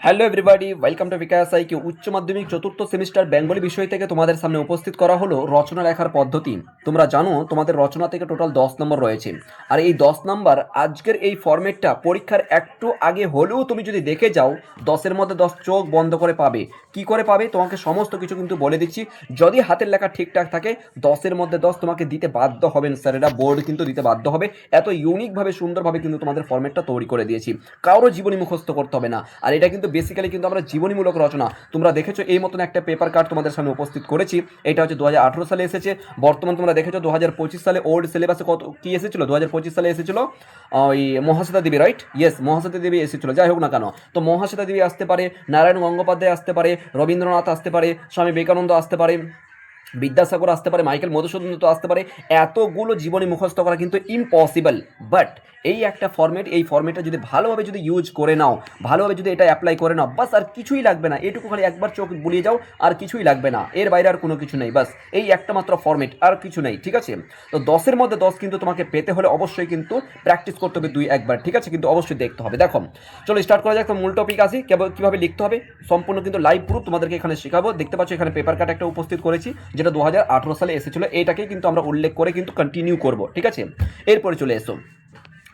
Hello everybody welcome to Bikash আইকে উচ্চ মাধ্যমিক চতুর্থ সেমিস্টার বেঙ্গলি বিষয় থেকে তোমাদের সামনে উপস্থিত করা হলো রচনা লেখার পদ্ধতি। তোমরা জানো, তোমাদের রচনা থেকে টোটাল দশ নম্বর রয়েছে। আর এই দশ নম্বর আজকের এই ফরম্যাটটা পরীক্ষার একটু আগে হলেও তুমি যদি দেখে যাও, দশের মধ্যে দশ চোখ বন্ধ করে পাবে। কি করে পাবে? তোমাকে সমস্ত কিছু কিন্তু বলে দিচ্ছি। যদি হাতের লেখা ঠিকঠাক থাকে, দশের মধ্যে দশ তোমাকে দিতে বাধ্য হবেন স্যারেরা বোর্ড কিন্তু দিতে বাধ্য হবে। এত ইউনিকভাবে সুন্দরভাবে কিন্তু তোমাদের ফরম্যাটটা তৈরি করে দিয়েছি। কারোর জীবনী মুখস্থ করতে হবে না। আর এটা কিন্তু বেসিক্যালি কিন্তু আমরা জীবনীমূলক রচনা। তোমরা দেখেছ এই মতন একটা পেপার কার্ড তোমাদের সামনে উপস্থিত করেছি। এটা হচ্ছে দু হাজার আঠেরো সালে এসেছে। বর্তমান তোমরা দেখেছ দু হাজার পঁচিশ সালে ওল্ড সিলেবাসে কত কী এসেছিল? দু হাজার পঁচিশ সালে এসেছিল ওই মহাশ্বেতা দেবী রাইট ইয়েস মহাশ্বেতা দেবী এসেছিল। যাই হোক না কেন, তো মহাশ্বেতা দেবী আসতে পারে, নারায়ণ গঙ্গোপাধ্যায় আসতে পারে, রবীন্দ্রনাথ আসতে পারে, স্বামী বিবেকানন্দ আসতে পারে। বিদ্যাসাগর আসতে পারে, মাইকেল মধুসূদন তো আসতে পারে, এতগুলো জীবনী মুখস্থ করা কিন্তু ইম্পসিবল বাট এই একটা ফর্মেট এই ফর্মেটটা যদি ভালোভাবে যদি ইউজ করে নাও, ভালোভাবে যদি এটা অ্যাপ্লাই করে নাও, বাস আর কিছুই লাগবে না, এটুকু খালি একবার চোখ বুলিয়ে যাও, আর কিছুই লাগবে না, এর বাইরে আর কোনো কিছু নেই, বাস এই একটা মাত্র ফর্মেট আর কিছু নেই, ঠিক আছে? তো দশের মধ্যে দশ কিন্তু তোমাকে পেতে হলে অবশ্যই কিন্তু প্র্যাকটিস করতে হবে দুই, একবার, ঠিক আছে? কিন্তু অবশ্যই দেখতে হবে, দেখো, চলো স্টার্ট করা যাক, তো মূল টপিক আসি কীভাবে লিখতে হবে, সম্পূর্ণ কিন্তু লাইভ প্রুফ তোমাদেরকে এখানে শেখাবো, দেখতে পাচ্ছ এখানে পেপার কাট একটা উপস্থিত করেছি যেটা দু হাজার আঠেরো সালে এসেছিল এটাকে কিন্তু আমরা উল্লেখ করে কিন্তু কন্টিনিউ করব, ঠিক আছে? এরপরে চলে এসো।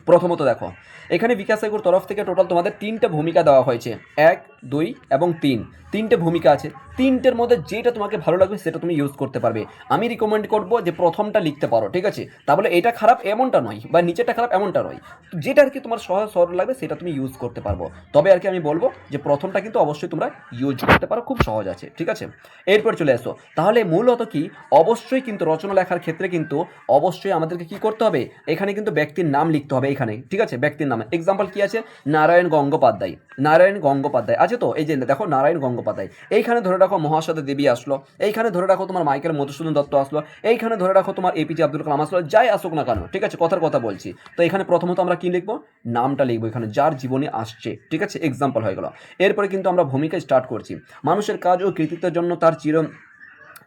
প্রথমত দেখো, এখানে বিকাশ এগুর তরফ থেকে টোটাল তোমাদের তিনটে ভূমিকা দেওয়া হয়েছে, এক, দুই এবং তিন। তিনটে ভূমিকা আছে তিনটের মধ্যে যেটা তোমাকে ভালো লাগবে সেটা তুমি ইউজ করতে পারবে। আমি রিকমেন্ড করব যে প্রথমটা লিখতে পারো, ঠিক আছে? তাহলে এটা খারাপ এমনটা নয় বা নিচেটা খারাপ এমনটা নয়। যেটা আর কি তোমার সহজ সরল লাগবে সেটা তুমি ইউজ করতে পারব। তবে আর কি আমি বলব যে প্রথমটা কিন্তু অবশ্যই তোমরা ইউজ করতে পারো, খুব সহজ আছে, ঠিক আছে? এরপর চলে আসো। তাহলে মূলত কি? অবশ্যই কিন্তু রচনা লেখার ক্ষেত্রে কিন্তু অবশ্যই আমাদেরকে কি করতে হবে? এখানে কিন্তু ব্যক্তির নাম লিখতে হবে এখানে, ঠিক আছে? ব্যক্তির নাম। এক্সাম্পল কি আছে? নারায়ণ গঙ্গোপাধ্যায়। নারায়ণ গঙ্গোপাধ্যায়। আছে তো? এই যে দেখো, নারায়ণ গঙ্গোপাধ্যায়। এইখানে ধরে রাখো মহাসাদে দেবী আসলো। এইখানে ধরে রাখো তোমার মাইকেল মধুসূদন দত্ত আসলো। এইখানে ধরে রাখো তোমার এপিজে আব্দুল কালাম আসলো, যাই আসুক না কেন, ঠিক আছে? কথার কথা বলছি। তো এখানে প্রথমত আমরা কি লিখব? নামটা লিখব এখানে, যার জীবনে আসছে, ঠিক আছে? এক্সাম্পল হয়ে গেল। এরপরে কিন্তু আমরা ভূমিকা স্টার্ট করছি। মানুষের কাজ ও কৃতিত্বের জন্য তার চির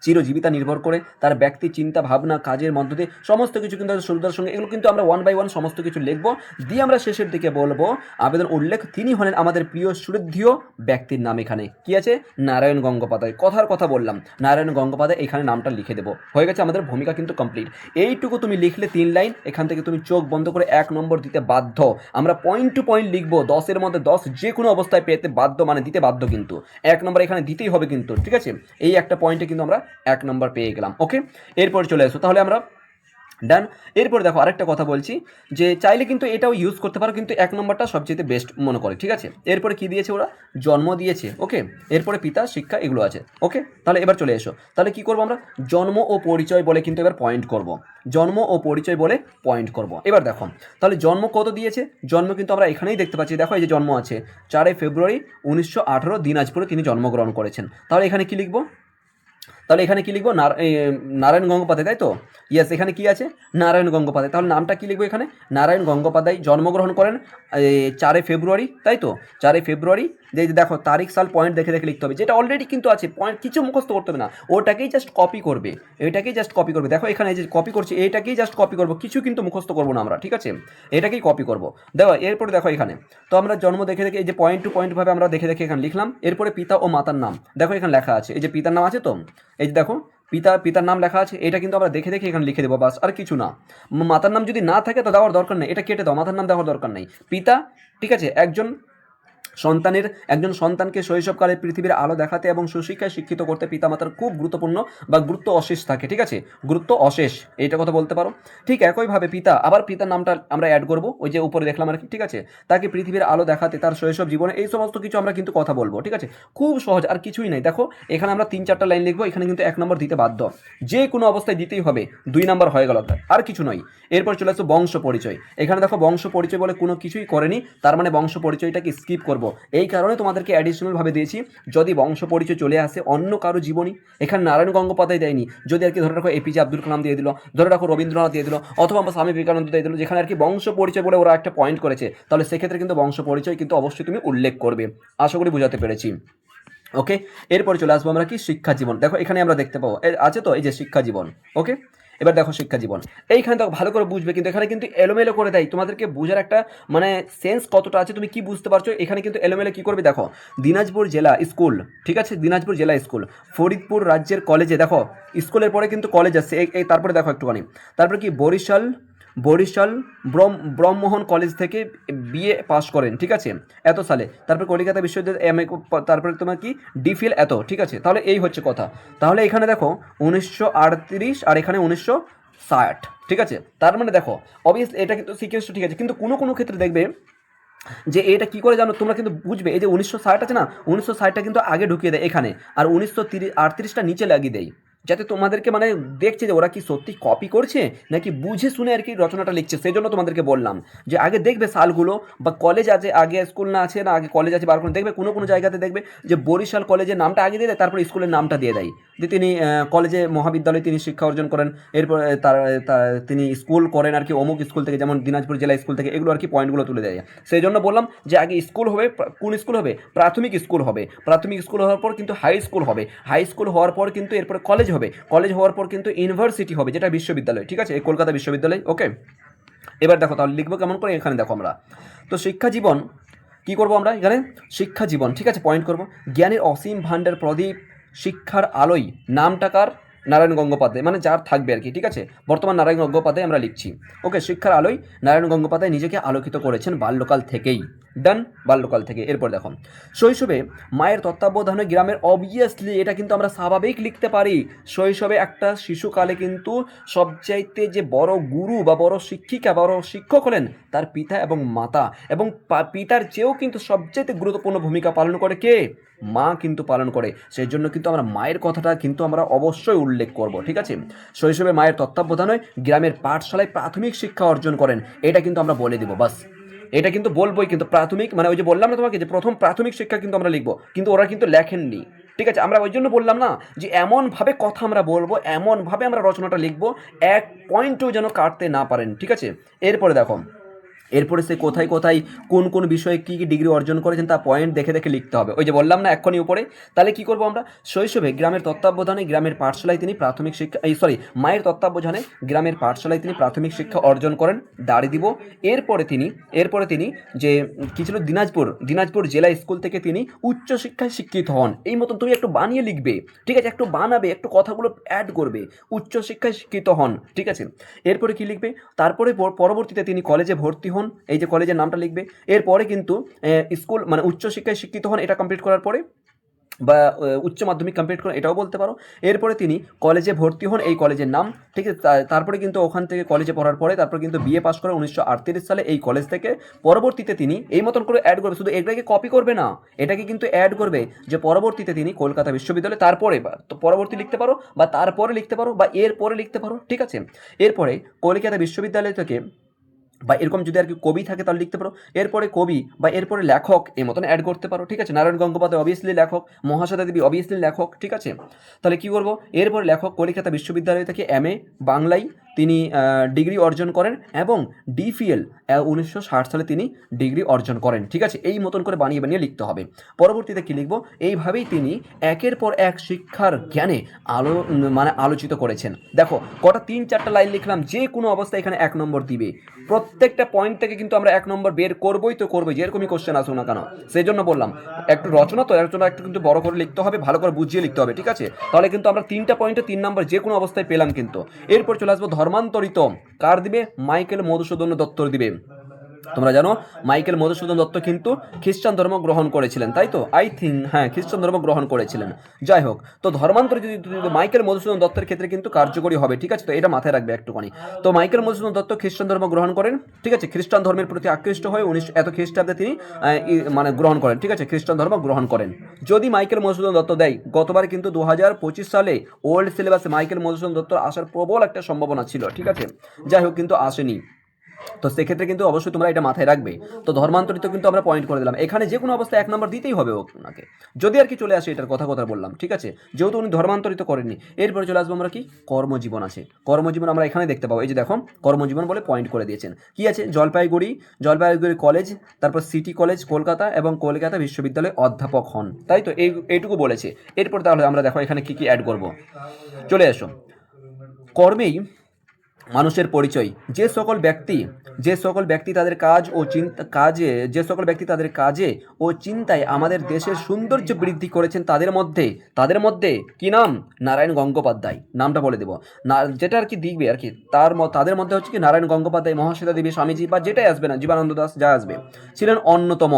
চিরজীবিতা নির্ভর করে, তার ব্যক্তি, চিন্তা, ভাবনা, কাজের মধ্য দিয়ে সমস্ত কিছু কিন্তু সুবিধার সঙ্গে, এগুলো কিন্তু আমরা ওয়ান বাই ওয়ান সমস্ত কিছু লিখব। দিয়ে আমরা শেষের দিকে বলব, আবেদন উল্লেখ, তিনি হলেন আমাদের প্রিয় সুরৃদ্ধীয় ব্যক্তির নাম এখানে। কি আছে? নারায়ণ গঙ্গোপাধ্যায়। কথার কথা বললাম, নারায়ণ গঙ্গোপাধ্যায় এখানে নামটা লিখে দেবো। হয়ে গেছে আমাদের ভূমিকা কিন্তু কমপ্লিট এইটুকু তুমি লিখলে তিন লাইন, এখান থেকে তুমি চোখ বন্ধ করে এক নম্বর দিতে বাধ্য। আমরা পয়েন্ট টু পয়েন্ট লিখব, দশের মধ্যে দশ যে কোনো অবস্থায় পেতে বাধ্য মানে দিতে বাধ্য কিন্তু। এক নম্বর এখানে দিতেই হবে কিন্তু, ঠিক আছে? এই একটা পয়েন্টে কিন্তু আমরা এক নম্বর পেয়ে গেলাম ওকে এরপর চলে আসো, তাহলে আমরা ডান এরপর দেখো আরেকটা কথা বলছি, যে চাইলে কিন্তু এটাও ইউজ করতে পারো, কিন্তু এক নম্বরটা সবচেয়ে বেস্ট মনে করে, ঠিক আছে? এরপরে কি দিয়েছে ওরা? জন্ম দিয়েছে ওকে এরপরে পিতা, শিক্ষা, এগুলো আছে ওকে তাহলে এবার চলে এসো, তাহলে কি করব আমরা? জন্ম ও পরিচয় বলে কিন্তু এবার পয়েন্ট করব, জন্ম ও পরিচয় বলে পয়েন্ট করব। এবার দেখো, তাহলে জন্ম কত দিয়েছে? জন্ম কিন্তু আমরা এখানেই দেখতে পাচ্ছি, দেখো এই যে জন্ম আছে, চারই ফেব্রুয়ারি উনিশশো আঠারো, দিনাজপুরে তিনি জন্মগ্রহণ করেছেন, তাহলে এখানে কি লিখব? তাহলে এখানে কি লিখব? নার- নারায়ণ গঙ্গোপাধ্যায়, তাই তো? ইয়াস এখানে কি আছে? নারায়ণ গঙ্গোপাধ্যায়। তাহলে নামটা কি লিখব এখানে? নারায়ণ গঙ্গোপাধ্যায় জন্মগ্রহণ করেন চারে ফেব্রুয়ারি, তাই তো? চারে ফেব্রুয়ারি যে দেখো তারিখ, সাল পয়েন্ট দেখে দেখে লিখতে হবে, যেটা অলরেডি কিন্তু আছে পয়েন্ট কিছু মুখস্থ করতে হবে না, ওটাকেই জাস্ট কপি করবে, এটাকেই জাস্ট কপি করবে, দেখো এখানে যে কপি করছি এইটাকেই জাস্ট কপি করব, কিছু কিন্তু মুখস্থ করব না আমরা, ঠিক আছে? এটাকেই কপি করব, দেখো, এরপরে দেখো এখানে, তো আমরা জন্ম দেখে দেখে এই যে পয়েন্ট টু পয়েন্ট ভাবে আমরা দেখে দেখে এখানে লিখলাম, এরপরে পিতা ও মাতার নাম, দেখো এখানে লেখা আছে, এই যে পিতার নাম আছে তো, এই যে দেখো, পিতা, পিতার নাম লেখা আছে, এটা কিন্তু আমরা দেখে দেখে এখানে লিখে দেবো, বাস, আর কিছু না, মাতার নাম যদি না থাকে তো দেওয়ার দরকার নেই, এটা কেটে দাও, মাতার নাম দেওয়ার দরকার নেই, পিতা, ঠিক আছে, একজন সন্তানের, একজন সন্তানকে শৈশবকালে পৃথিবীর আলো দেখাতে এবং সুশিক্ষায় শিক্ষিত করতে পিতামাতার খুব গুরুত্বপূর্ণ বা গুরুত্ব অশেষ থাকে, ঠিক আছে? গুরুত্ব অশেষ, এইটা কথা বলতে পারো। ঠিক একইভাবে পিতা, আবার পিতার নামটা আমরা অ্যাড করব, ওই যে উপরে দেখলাম আর কি ঠিক আছে? তাকে পৃথিবীর আলো দেখাতে, তার শৈশব জীবনে, এই সমস্ত কিছু আমরা কিন্তু কথা বলব, ঠিক আছে? খুব সহজ, আর কিছুই নাই। দেখো, এখানে আমরা তিন চারটা লাইন লিখব, এখানে কিন্তু এক নম্বর দিতে বাধ্য। যে কোনো অবস্থায় দিতেই হবে, দুই নম্বর হয়ে গেল আর কিছু নয়। এরপর চলে আসো বংশ পরিচয়। এখানে দেখো বংশ পরিচয় বলে কোনো কিছুই করেনি, তার মানে বংশ পরিচয়টাকে স্কিপ করব। এই কারণে তোমাদেরকে অ্যাডিশনালভাবে দিয়েছি, যদি বংশ পরিচয় চলে আসে অন্য কারও জীবনী, এখানে নারায়ণ গঙ্গোপাধ্যায় দেয়নি, যদি আর কি ধরে রাখো এপিজে আব্দুল কালাম দিয়ে দিল, ধরে রাখো রবীন্দ্রনাথ দিয়ে দিল, অথবা আমার স্বামী বিবেকানন্দ দিয়ে দিল, যেখানে আর কি বংশ পরিচয় বলে ওরা একটা পয়েন্ট করেছে, তাহলে সেক্ষেত্রে কিন্তু বংশ পরিচয় কিন্তু অবশ্যই তুমি উল্লেখ করবে। আশা করি বোঝাতে পেরেছি। ওকে এরপর চলে আসব আমরা কি শিক্ষা জীবন। দেখো এখানে আমরা দেখতে পাবো। আছে তো এই যে শিক্ষা জীবন। ওকে এবার দেখো শিক্ষা জীবন। এইখানে দেখো ভালো করে বুঝবে, কিন্তু এখানে কিন্তু এলোমেলো করে দেয়। তোমাদেরকে বোঝার একটা মানে সেন্স কতটা আছে তুমি কি বুঝতে পারছ? এখানে কিন্তু এলোমেলো কি করবে দেখো, দিনাজপুর জেলা স্কুল, ঠিক আছে? দিনাজপুর জেলা স্কুল, ফরিদপুর রাজ্যের কলেজে দেখো, স্কুলের পরে কিন্তু কলেজ এই, তারপরে দেখো একটুখানি। তারপরে কি? বরিশাল বরিশাল ব্রহ্ম ব্রহ্মোহন কলেজ থেকে বিএ পাস করেন, ঠিক আছে? এত সালে। তারপর কলকাতা বিশ্ববিদ্যালয় এম এ তারপরে তোমার কি? ডিফিল এত, ঠিক আছে? তাহলে এই হচ্ছে কথা। তাহলে এখানে দেখো উনিশশো আটত্রিশ আর এখানে উনিশশো ষাট, ঠিক আছে? তার মানে দেখো অবভিয়াস এটা কিন্তু সিকোয়েন্স ঠিক আছে? কিন্তু কোনো কোনো ক্ষেত্রে দেখবে যে এটা কি করে জানো, তোমরা কিন্তু বুঝবে, এই যে উনিশশো ষাট আছে না, উনিশশো ষাটটা কিন্তু আগে ঢুকিয়ে দেয় এখানে, আর উনিশশো তিরিশ, আটত্রিশটা নিচে লাগিয়ে দেয়। যাতে তোমাদেরকে মানে দেখছে যে ওরা কি সত্যি কপি করছে, নাকি বুঝে শুনে আর কি রচনাটা লিখছে সেই জন্য তোমাদেরকে বললাম যে আগে দেখবে সালগুলো, বা কলেজ আছে, আগে স্কুল না আছে, না আগে কলেজ আছে, বার করে দেখবে, কোনো কোনো জায়গাতে দেখবে যে বরিশাল কলেজের নামটা আগে দিয়ে দেয়, তারপর স্কুলের নামটা দিয়ে দেয়। যে তিনি কলেজে মহাবিদ্যালয়ে তিনি শিক্ষা অর্জন করেন, এরপর তার তিনি স্কুল করেন আর কি, অমুক স্কুল থেকে যেমন দিনাজপুর জেলা স্কুল থেকে, এগুলো আর কি পয়েন্টগুলো তুলে দেয়। সেই জন্য বললাম যে আগে স্কুল হবে কোন স্কুল হবে? প্রাথমিক স্কুল হবে। প্রাথমিক স্কুল হওয়ার পর কিন্তু হাই স্কুল হবে। হাই স্কুল হওয়ার পর কিন্তু এরপরে কলেজ হবে। কলেজ হওয়ার পর কিন্তু ইউনিভার্সিটি হবে, যেটা বিশ্ববিদ্যালয়, ঠিক আছে? কলকাতা বিশ্ববিদ্যালয় ওকে এবার দেখো, তাহলে লিখব কেমন করে, এখানে দেখো আমরা। তো শিক্ষা জীবন, কি করব আমরা এখানে? শিক্ষা জীবন, ঠিক আছে? পয়েন্ট করব। জ্ঞানের অসীম ভাণ্ডার প্রদীপ শিক্ষার আলোয় নামটাকার নারায়ণ গঙ্গোপাধ্যায় মানে যার থাকবে আর কি, ঠিক আছে? বর্তমান নারায়ণ গঙ্গোপাধ্যায় আমরা লিখছি। ওকে, শিক্ষার আলোয় নারায়ণ গঙ্গোপাধ্যায় নিজেকে আলোকিত করেছেন বাল্যকাল থেকেই। ডান বাল্যকাল থেকে। এরপর দেখো। শৈশবে মায়ের তত্ত্বাবধানে গ্রামের অবভিয়াসলি এটা কিন্তু আমরা স্বাভাবিক লিখতে পারি। শৈশবে একটা শিশুকালে কিন্তু সবচাইতে যে বড় গুরু বা বড় শিক্ষিকা, বড় শিক্ষক হলেন তার পিতা এবং মাতা। এবং পিতার চেয়েও কিন্তু সবচাইতে গুরুত্বপূর্ণ ভূমিকা পালন করে কে? মা কিন্তু পালন করে। সেই জন্য কিন্তু আমরা মায়ের কথাটা কিন্তু আমরা অবশ্যই উল্লেখ করব, ঠিক আছে? শৈশবে মায়ের তত্ত্বাবধানে গ্রামের পাঠশালায় প্রাথমিক শিক্ষা অর্জন করেন। এটা কিন্তু আমরা বলে দিব, বাস। এটা কিন্তু বলবোই কিন্তু প্রাথমিক মানে ওই যে বললাম না তোমাকে যে প্রথম প্রাথমিক শিক্ষা কিন্তু আমরা লিখব, কিন্তু ওরা কিন্তু লেখেননি। ঠিক আছে? আমরা ওই জন্য বললাম না যে এমনভাবে কথা আমরা বলব, এমনভাবে আমরা রচনাটা লিখব, এক পয়েন্টও যেন কাটতে না পারেন, ঠিক আছে? এরপরে দেখো এরপরে সে কোথায় কোথায়, কোন কোন বিষয়ে কী কী ডিগ্রি অর্জন করেছেন তা পয়েন্ট দেখে দেখে লিখতে হবে। ওই যে বললাম না, এক্ষুনি উপরে। তাহলে কি করব আমরা? শৈশবে গ্রামের তত্ত্বাবধানে গ্রামের পাঠশালায় তিনি প্রাথমিক শিক্ষা এই সরি মায়ের তত্ত্বাবধানে গ্রামের পাঠশালায় তিনি প্রাথমিক শিক্ষা অর্জন করেন, দাঁড়ি দিব। এরপরে তিনি এরপরে তিনি যে কি ছিল, দিনাজপুর দিনাজপুর জেলা স্কুল থেকে তিনি উচ্চশিক্ষায় শিক্ষিত হন। এই মতন তুমি একটু বানিয়ে লিখবে, ঠিক আছে? একটু বানাবে, একটু কথাগুলো অ্যাড করবে উচ্চশিক্ষায় শিক্ষিত হন, ঠিক আছে? এরপরে কি লিখবে? তারপরে পর- পরবর্তীতে তিনি কলেজে ভর্তি হন। এই যে কলেজের নামটা লিখবে। এরপরে কিন্তু স্কুল মানে উচ্চশিক্ষায় শিক্ষিত হন, এটা কমপ্লিট করার পরে, বা উচ্চ মাধ্যমিক কমপ্লিট করেন, এটাও বলতে পারো। এরপরে তিনি কলেজে ভর্তি হন, এই কলেজের নাম, ঠিক আছে? তারপরে কিন্তু ওখান থেকে কলেজে পড়ার পরে, তারপর কিন্তু বিএ পাস করে উনিশশো সালে, এই কলেজ থেকে। পরবর্তীতে তিনি, এই মতন করে অ্যাড করবে, শুধু এটাকে কপি করবে না, এটাকে কিন্তু অ্যাড করবে, যে পরবর্তীতে তিনি কলকাতা বিশ্ববিদ্যালয়ে, তারপরে বা, তো পরবর্তী লিখতে পারো, বা তারপরে লিখতে পারো, বা এরপরে লিখতে পারো, ঠিক আছে? এরপরে কলকাতা বিশ্ববিদ্যালয় থেকে বা এরকম যদি আর কি কবি থাকে তাহলে লিখতে পারো। এরপরে কবি বা এরপরে লেখক এই মতন অ্যাড করতে পারো, ঠিক আছে? নারায়ণ গঙ্গোপাধ্যায় অবভিয়াসলি লেখক মহাশ্বেতা দেবী অবভিয়াসলি লেখক, ঠিক আছে? তাহলে কী করব? এরপরে লেখক কলিকাতা বিশ্ববিদ্যালয় থেকে এম এ বাংলায় তিনি ডিগ্রি অর্জন করেন এবং ডিফিএল উনিশশো ষাট সালে তিনি ডিগ্রি অর্জন করেন। ঠিক আছে, এই মতন করে বানিয়ে বানিয়ে লিখতে হবে। পরবর্তীতে কি লিখব? এইভাবেই তিনি একের পর এক শিক্ষার জ্ঞানে আলো মানে আলোচিত করেছেন। দেখো, কটা তিন চারটা লাইন লিখলাম, যে কোনো অবস্থায় এখানে এক নম্বর দিবে। প্রত্যেকটা পয়েন্ট থেকে কিন্তু আমরা এক নম্বর বের করবোই তো করবোই, যেরকমই কোশ্চেন আসুক না কেন। সেই জন্য বললাম, একটু রচনা তো জন্য একটু কিন্তু বড় করে লিখতে হবে, ভালো করে বুঝিয়ে লিখতে হবে, ঠিক আছে? তাহলে কিন্তু আমরা তিনটা পয়েন্টে তিন নম্বর যে কোনো অবস্থায় পেলাম কিন্তু। এরপর চলে আসব ধর্মান্তরিত। কার দিবে? মাইকেল মধুসূদন দত্তর দিবে। তোমরা জানো, মাইকেল মধুসূদন দত্ত কিন্তু খ্রিস্টান ধর্ম গ্রহণ করেছিলেন, তাই তো? আই থিঙ্ক হ্যাঁ খ্রিস্টান ধর্ম গ্রহণ করেছিলেন। যাই হোক, তো ধর্মান্তর যদি- মাইকেল মধুসূদন দত্তের ক্ষেত্রে কিন্তু কার্যকরী হবে, ঠিক আছে? তো এটা মাথায় রাখবে একটুখানি। তো মাইকেল মধুসূদন দত্ত খ্রিস্টান ধর্ম গ্রহণ করেন, ঠিক আছে? খ্রিস্টান ধর্মের প্রতি আকৃষ্ট হয়ে উনিশ এত খ্রিস্টাব্দে তিনি মানে গ্রহণ করেন, ঠিক আছে? খ্রিস্টান ধর্ম গ্রহণ করেন। যদি মাইকেল মধুসূদন দত্ত দেয়, গতবার কিন্তু দু হাজার পঁচিশ সালে ওল্ড সিলেবাসে মাইকেল মধুসূদন দত্ত আসার প্রবল একটা সম্ভাবনা ছিল, ঠিক আছে? যাই হোক, কিন্তু আসেনি। তো সেক্ষেত্রে কিন্তু অবশ্যই তোমরা এটা মাথায় রাখবে। তো ধর্মান্তরিত কিন্তু আমরা পয়েন্ট করে দিলাম। এখানে যে কোনো অবস্থায় এক নম্বর দিতেই হবে ওনাকে। যদি আর কি চলে আসে এটার কথা কথা বললাম, ঠিক আছে? যেহেতু উনি ধর্মান্তরিত করেননি, এরপরে চলে আসব আমরা কি? কর্মজীবন আছে। কর্মজীবন আমরা এখানে দেখতে পাবো। এই যে দেখো, কর্মজীবন বলে পয়েন্ট করে দিয়েছেন। কি আছে? জলপাইগুড়ি জলপাইগুড়ি কলেজ তারপর সিটি কলেজ কলকাতা এবং কলকাতা বিশ্ববিদ্যালয়ে অধ্যাপক হন। তাই তো? এই, এইটুকু বলেছে। এরপর তাহলে আমরা দেখো এখানে কি কি অ্যাড করব। চলে এসো কর্মেই মানুষের পরিচয়। যে সকল ব্যক্তি, যে সকল ব্যক্তি তাদের কাজ ও চিন্তা, কাজে, যে সকল ব্যক্তি তাদের কাজে ও চিন্তায় আমাদের দেশের সৌন্দর্য বৃদ্ধি করেছেন তাদের মধ্যে তাদের মধ্যে কি নাম? নারায়ণ গঙ্গোপাধ্যায়। নামটা বলে দেবো। না, যেটা আর কি দিকবে আর কি, তার তাদের মধ্যে হচ্ছে কি নারায়ণ গঙ্গোপাধ্যায়, মহাশ্বেতা দেবী, স্বামীজি বা যেটাই আসবে না, জীবানন্দ দাস যা আসবে, ছিলেন অন্যতম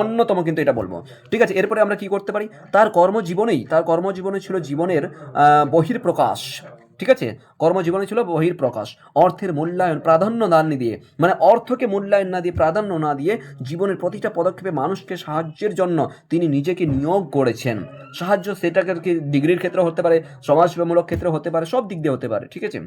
অন্যতম কিন্তু এটা বলব। ঠিক আছে, এরপরে আমরা কি করতে পারি? তার কর্মজীবনেই, তার কর্মজীবনে ছিল জীবনের বহির্প্রকাশ ঠিক আছে? কর্মজীবনে ছিল বহির প্রকাশ অর্থের মূল্যায়ন, প্রাধান্য দান দিয়ে মানে অর্থকে মূল্যায়ন না দিয়ে, প্রাধান্য না দিয়ে জীবনের প্রতিটা পদক্ষেপে মানুষকে সাহায্যের জন্য তিনি নিজেকে নিয়োগ করেছেন। সাহায্য সেটাকে ডিগ্রির ক্ষেত্রে হতে পারে, সমাজসেবামূলক ক্ষেত্রে হতে পারে, সব দিক দিয়ে হতে পারে, ঠিক আছে?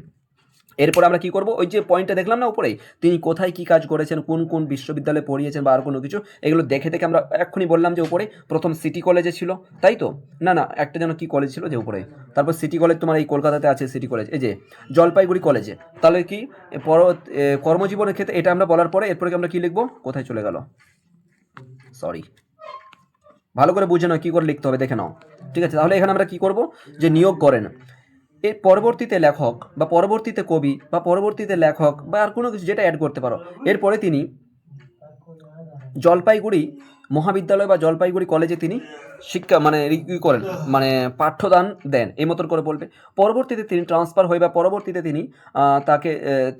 এরপর আমরা কি করব? ওই যে পয়েন্টটা দেখলাম না উপরেই? তিনি কোথায় কি কাজ করেছেন? কোন কোন বিশ্ববিদ্যালয়ে পড়িয়েছেন বা আর কোনো কিছু? এগুলো দেখে দেখে আমরা এক্ষুনি বললাম যে উপরে প্রথম সিটি কলেজে ছিল। তাই তো? না না, একটা যেন কি কলেজ ছিল যে উপরে। তারপর সিটি কলেজ তোমার এই কলকাতাতে আছে সিটি কলেজ এই যে জলপাইগুড়ি কলেজে তাহলে কি পর কর্মজীবনের ক্ষেত্রে এটা আমরা বলার পরে এরপরে আমরা কি লিখব? কোথায় চলে গেল? সরি ভালো করে বুঝে নাও কী করে লিখতে হবে, দেখে নাও। ঠিক আছে, তাহলে এখানে আমরা কি করব? যে নিয়োগ করেন। এর পরবর্তীতে লেখক বা পরবর্তীতে কবি বা পরবর্তীতে লেখক বা আর কোনো কিছু যেটা অ্যাড করতে পারো। এরপরে তিনি জলপাইগুড়ি মহাবিদ্যালয় বা জলপাইগুড়ি কলেজে তিনি শিক্ষা মানে ই করেন মানে পাঠ্যদান দেন, এই মতন করে বলবে। পরবর্তীতে তিনি ট্রান্সফার হয়ে বা পরবর্তীতে তিনি তাকে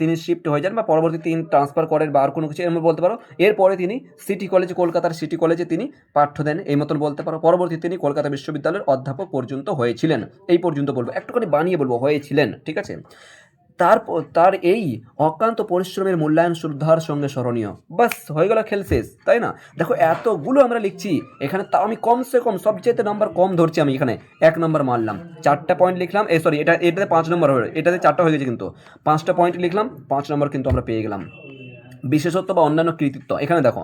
তিনি শিফট হয়ে যান বা পরবর্তীতে তিনি ট্রান্সফার করেন বা আর কোনো কিছু এরকম বলতে পারো। এরপরে তিনি সিটি কলেজে, কলকাতার সিটি কলেজে তিনি পাঠ্য দেন, এই মতন বলতে পারো। পরবর্তীতে তিনি কলকাতা বিশ্ববিদ্যালয়ের অধ্যাপক পর্যন্ত হয়েছিলেন, এই পর্যন্ত বলব। একটুখানি বানিয়ে বলব, হয়েছিলেন, ঠিক আছে? তার তার এই অক্লান্ত পরিশ্রমের মূল্যায়ন শ্রদ্ধার সঙ্গে স্মরণীয়। বাস, হয়ে গেল খেল শেষ, তাই না? দেখো, এতগুলো আমরা লিখছি, এখানে তাও আমি কমসে কম সবচেয়ে নাম্বার কম ধরছি আমি এখানে। এক নম্বর মারলাম, চারটা পয়েন্ট লিখলাম, এ সরি এটা, এটাতে পাঁচ নম্বর হয়ে এটাতে চারটা হয়ে গেছে কিন্তু। পাঁচটা পয়েন্ট লিখলাম, পাঁচ নম্বর কিন্তু আমরা পেয়ে গেলাম। বিশেষত্ব বা অন্যান্য কৃতিত্ব, এখানে দেখো,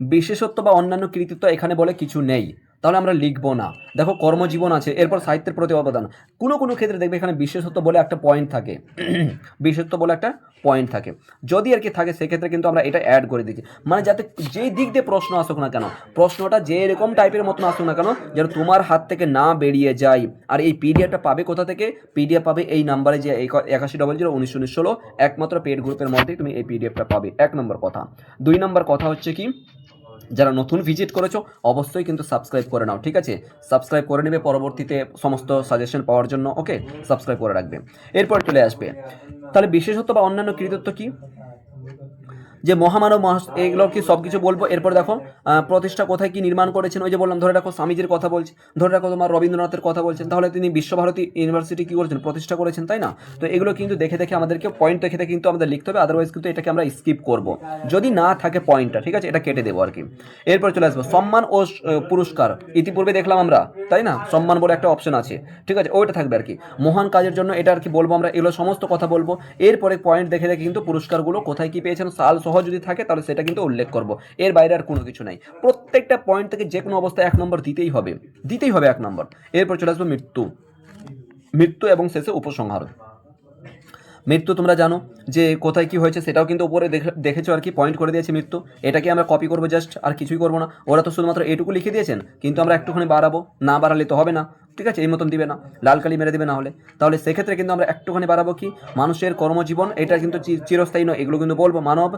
বিশেষত্ব বা অন্যান্য কৃতিত্ব এখানে বলে কিছু নেই। তাহলে আমরা লিখব না। দেখো কর্মজীবন আছে, এরপর সাহিত্যের প্রতি অবদান। কোনো কোনো ক্ষেত্রে দেখবে এখানে বিশেষত্ব বলে একটা পয়েন্ট থাকে। বিশেষত্ব বলে একটা পয়েন্ট থাকে। যদি আর কি থাকে, সেক্ষেত্রে কিন্তু আমরা এটা অ্যাড করে দিচ্ছি। মানে যাতে যেই দিক দিয়ে প্রশ্ন আসুক না কেন, প্রশ্নটা যে এরকম টাইপের মতন আসুক না কেন, যেন তোমার হাত থেকে না বেরিয়ে যায়। আর এই পিডিএফটা পাবে কোথা থেকে? পিডিএফ পাবে এই নাম্বারে যে একাশি ডবল জিরো উনিশশো উনিশ, ষোলো, একমাত্র পেড গ্রুপের মধ্যেই তুমি এই পিডিএফটা পাবে। এক নম্বর কথা। দুই নম্বর কথা হচ্ছে কি? যারা নতুন ভিজিট করেছ, অবশ্যই কিন্তু সাবস্ক্রাইব করে নাও, ঠিক আছে? সাবস্ক্রাইব করে নেবে পরবর্তীতে সমস্ত সাজেশন পাওয়ার জন্য ওকে সাবস্ক্রাইব করে রাখবে। এরপর চলে আসবে। তাহলে বিশেষত্ব বা অন্যান্য কৃতিত্ব কি? যে মহামানব মহা এগুলো কি সব কিছু বলব? এরপর দেখো প্রতিষ্ঠা কোথায় কি নির্মাণ করেছেন? ওই যে বললাম, ধরে রাখো, স্বামীজির কথা বলছি, ধরে রাখো তোমার রবীন্দ্রনাথের কথা বলছেন, তাহলে তিনি বিশ্বভারতী ইউনিভার্সিটি কি করেছেন? প্রতিষ্ঠা করেছেন, তাই না? তো এগুলো কিন্তু দেখে দেখে আমাদেরকে পয়েন্ট দেখে দেখে কিন্তু আমাদের লিখতে হবে আদারওয়াইজ কিন্তু এটাকে আমরা স্কিপ করব। যদি না থাকে পয়েন্টটা ঠিক আছে? এটা কেটে দেবো আর কি। এরপর চলে আসব, সম্মান ও পুরস্কার, ইতিপূর্বে দেখলাম আমরা, তাই না? সম্মান বলে একটা অপশন আছে, ঠিক আছে? ওইটা থাকবে আর কি। মহান কাজের জন্য এটা আর কি বলব আমরা, এগুলো সমস্ত কথা বলব। এরপরে পয়েন্ট দেখে দেখে কিন্তু পুরস্কারগুলো কোথায় কি পেয়েছেন? সাল সহ যদি থাকে, তাহলে সেটা কিন্তু উল্লেখ করব। এর বাইরে আর কোনো কিছু নাই। প্রত্যেকটা পয়েন্ট থেকে যে কোনো অবস্থায় এক নম্বর দিতেই হবে। দিতেই হবে এক নম্বর এরপর চলে আসব মৃত্যু। মৃত্যু এবং শেষে উপসংহার। মৃত্যু তোমরা জানো যে কোথায় কি হয়েছে, সেটাও কিন্তু উপরে দেখে- দেখেছ আর কি পয়েন্ট করে দিয়েছে মৃত্যু। এটাকে আমরা কপি করব জাস্ট আর কিছুই করব না। ওরা তো শুধুমাত্র এটুকু লিখে দিয়েছেন, কিন্তু আমরা একটুখানি বাড়াবো। না বাড়ালে তো হবে না। ঠিক আছে, এই মতন দিবে না। লাল কালি মেরে দিবে না হলে। তাহলে সেক্ষেত্রে কিন্তু আমরা একটুখানি বাড়াবো কি? মানুষের কর্মজীবন, এটা কিন্তু চিরস্থায়ী নয়, এগুলো কিন্তু বলব মানব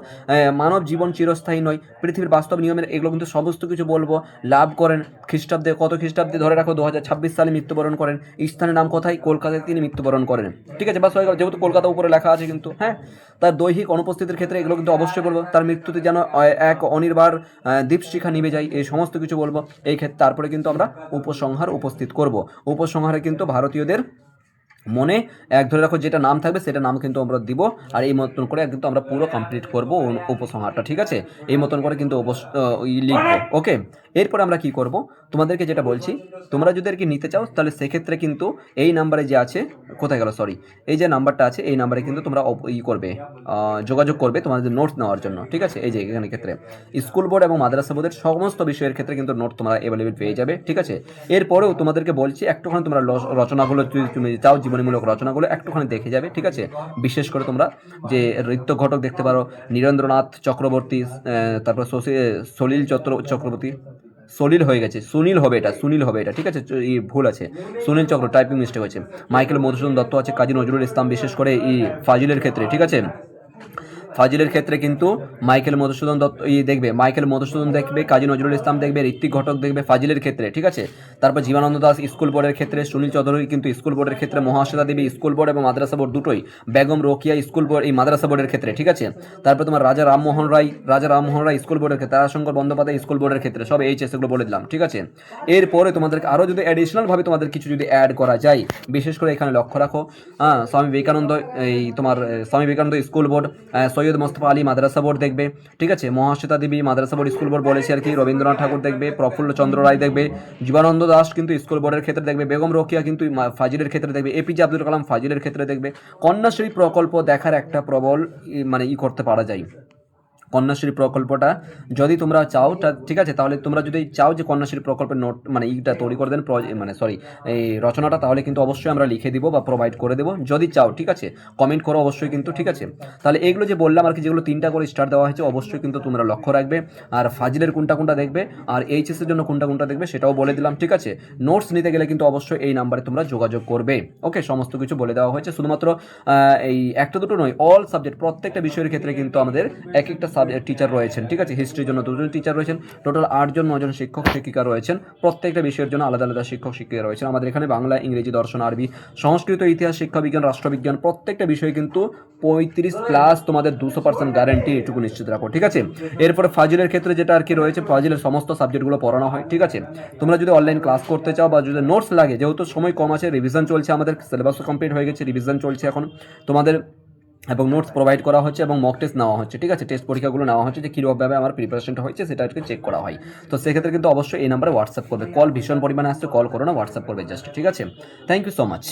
মানব জীবন চিরস্থায়ী নয়। পৃথিবীর বাস্তব নিয়মের, এগুলো কিন্তু সমস্ত কিছু বলব। লাভ করেন খ্রিস্টাব্দে, কত খ্রিস্টাব্দে ধরে রাখো দু হাজার ছাব্বিশ সালে মৃত্যুবরণ করেন। স্থানের নাম কোথায়? কলকাতায় তিনি মৃত্যুবরণ করেন। ঠিক আছে, বাস হয়ে যেহেতু কলকাতা উপরে লেখা আছে কিন্তু হ্যাঁ? তার দৈহিক অনুপস্থিতির ক্ষেত্রে এগুলো কিন্তু অবশ্যই বলব। তার মৃত্যুতে যেন এক অনির্বার দীপশিখা নিভে যায়, এই সমস্ত কিছু বলব। এই ক্ষেত্রে তারপরে কিন্তু আমরা উপসংহার উপস্থিত করব। উপসংহারে কিন্তু ভারতীয়দের মনে, এক ধরে রাখো যেটা নাম থাকবে সেটা নাম কিন্তু আমরা দিব, আর এই মতন করে কিন্তু আমরা পুরো কমপ্লিট করব উপসংহারটা, ঠিক আছে? এই মতন করে কিন্তু লিখব, ওকে? এরপর আমরা কি করব? তোমাদেরকে যেটা বলছি, তোমরা যদি আর কি নিতে চাও, তাহলে সেক্ষেত্রে কিন্তু এই নাম্বারে যে আছে, কোথায় গেল সরি এই যে নাম্বারটা আছে, এই নাম্বারে কিন্তু তোমরা ই করবে যোগাযোগ করবে তোমাদের নোটস নেওয়ার জন্য, ঠিক আছে? এই যে এখানে ক্ষেত্রে স্কুল বোর্ড এবং মাদ্রাসা বোর্ডের সমস্ত বিষয়ের ক্ষেত্রে কিন্তু নোট তোমরা অ্যাভেলেবেল পেয়ে যাবে, ঠিক আছে? এরপরেও তোমাদেরকে বলছি, একটুখানি তোমরা রচনাগুলো তুমি চাও জীবনীমূলক রচনাগুলো একটুখানি দেখে যাবে, ঠিক আছে? বিশেষ করে তোমরা যে ঋত্য ঘটক দেখতে পারো, নীরেন্দ্রনাথ চক্রবর্তী তারপর সলিল চত্র, চক্রবর্তী, সলিল হয়ে গেছে, সুনীল হবে এটা, সুনীল হবে এটা, ঠিক আছে? এই ভুল আছে। সুনীল চক্র টাইপিং মিস্টেক হয়েছে। মাইকেল মধুসূদন দত্ত আছে, কাজী নজরুল ইসলাম, বিশেষ করে এই ফাজিলের ক্ষেত্রে, ঠিক আছে? ফাজিলের ক্ষেত্রে কিন্তু মাইকেল মধুসূদন দত্ত ইয়ে দেখবে, মাইকেল মধুসূদন দেখবে, কাজী নজরুল ইসলাম দেখবে, ঋত্বিক ঘটক দেখবে ফাজিলের ক্ষেত্রে, ঠিক আছে? তারপর জীবানন্দ দাস স্কুল বোর্ডের ক্ষেত্রে, সুনীল চৌধুরী কিন্তু স্কুল বোর্ডের ক্ষেত্রে, মহাশ্বেতা দেবী স্কুল বোর্ড এবং মাদ্রাসা বোর্ড দুটোই, বেগম রোকিয়া স্কুল বোর্ড, এই মাদ্রাসা বোর্ডের ক্ষেত্রে, ঠিক আছে? তারপর তোমার রাজা রামমোহন রায়, রাজা রামমোহন রায় স্কুল বোর্ডের ক্ষেত্রে, তারাশঙ্কর বন্দ্যোপাধ্যায় স্কুল বোর্ডের ক্ষেত্রে, সব এইচএস এগুলো বলে দিলাম, ঠিক আছে? এরপরে তোমাদেরকে আরও যদি অ্যাডিশনালভাবে তোমাদের কিছু যদি অ্যাড করা যায়, বিশেষ করে এখানে লক্ষ্য রাখো হ্যাঁ স্বামী বিবেকানন্দ, এই তোমার স্বামী বিবেকানন্দ স্কুল বোর্ড সৈয়দ মোস্তফা আলী মাদ্রাসা বোর্ড দেখবে, ঠিক আছে? মহাশ্বেতা দেবী মাদ্রাসা বোর্ড, স্কুল বোর্ড বলেছে আর কি, রবীন্দ্রনাথ ঠাকুর দেখবে, প্রফুল্ল চন্দ্র রায় দেখবে, জীবানন্দ দাস কিন্তু স্কুল বোর্ডের ক্ষেত্রে দেখবে, বেগম রোকিয়া কিন্তু ফাজিলের ক্ষেত্রে দেখবে এপিজে আব্দুল কালাম ফাজিলের ক্ষেত্রে দেখবে, কন্যাশ্রী প্রকল্প দেখার একটা প্রবল মানে ই করতে পারা যায়। কন্যাশ্রী প্রকল্পটা যদি তোমরা চাও ঠিক আছে, তাহলে তোমরা যদি চাও যে কন্যাশ্রী প্রকল্পের নোট মানে ইটা তৈরি করে দেন মানে সরি এই রচনাটা, তাহলে কিন্তু অবশ্যই আমরা লিখে দিব বা প্রোভাইড করে দেবো, যদি চাও, ঠিক আছে? কমেন্ট করো অবশ্যই কিন্তু, ঠিক আছে? তাহলে এগুলো যে বললাম আর কি, যেগুলো তিনটা করে স্টার দেওয়া হয়েছে, অবশ্যই কিন্তু তোমরা লক্ষ্য রাখবে। আর ফাজিলের কোনটা কোনটা দেখবে, আর এইচএসের জন্য কোনটা কোনটা দেখবে, সেটাও বলে দিলাম, ঠিক আছে? নোটস নিতে গেলে কিন্তু অবশ্যই এই নাম্বারে তোমরা যোগাযোগ করবে। ওকে সমস্ত কিছু বলে দেওয়া হয়েছে, শুধুমাত্র এই একটা দুটো নয় অল সাবজেক্ট প্রত্যেকটা বিষয়ের ক্ষেত্রে কিন্তু আমাদের এক একটা সাবজেক্ট টিচার রয়েছেন, ঠিক আছে? হিস্ট্রির জন্য দুজন টিচার রয়েছেন টোটাল আটজন, নজন শিক্ষক, শিক্ষিকা রয়েছেন। প্রত্যেকটা বিষয়ের জন্য আলাদা আলাদা শিক্ষক, শিক্ষিকা রয়েছেন। আমাদের এখানে বাংলা, ইংরেজি, দর্শন, আরবি, সংস্কৃত, ইতিহাস শিক্ষাবিজ্ঞান রাষ্ট্রবিজ্ঞান, প্রত্যেকটা বিষয়ে কিন্তু পঁয়ত্রিশ প্লাস তোমাদের দুশো পার্সেন্ট গ্যারেন্টি এটুকু নিশ্চিত রাখো, ঠিক আছে? এরপরে ফাজিলের ক্ষেত্রে যেটা আর কি রয়েছে, ফাজিলের সমস্ত সাবজেক্টগুলো পড়ানো হয়, ঠিক আছে? তোমরা যদি অনলাইন ক্লাস করতে চাও বা যদি নোটস লাগে, যেহেতু সময় কম আছে রিভিশন চলছে আমাদের সিলেবাসও কমপ্লিট হয়ে গেছে রিভিশন চলছে এখন। তোমাদের এবং নোটস প্রোভাইড করা হচ্ছে এবং মক টেস্ট নেওয়া হচ্ছে, ঠিক আছে? টেস্ট পরীক্ষাগুলো নেওয়া হচ্ছে যে কীরকমভাবে আমার প্রিপারেশনটা হয়েছে সেটা আজকে চেক করা হয়। তো সেক্ষেত্রে কিন্তু অবশ্যই এই নাম্বারে হোয়াটসঅ্যাপ করবে। কল ভীষণ পরিমাণে আসছে কল করো না হোয়াটসঅ্যাপ করবে জাস্ট ঠিক আছে? Thank you so much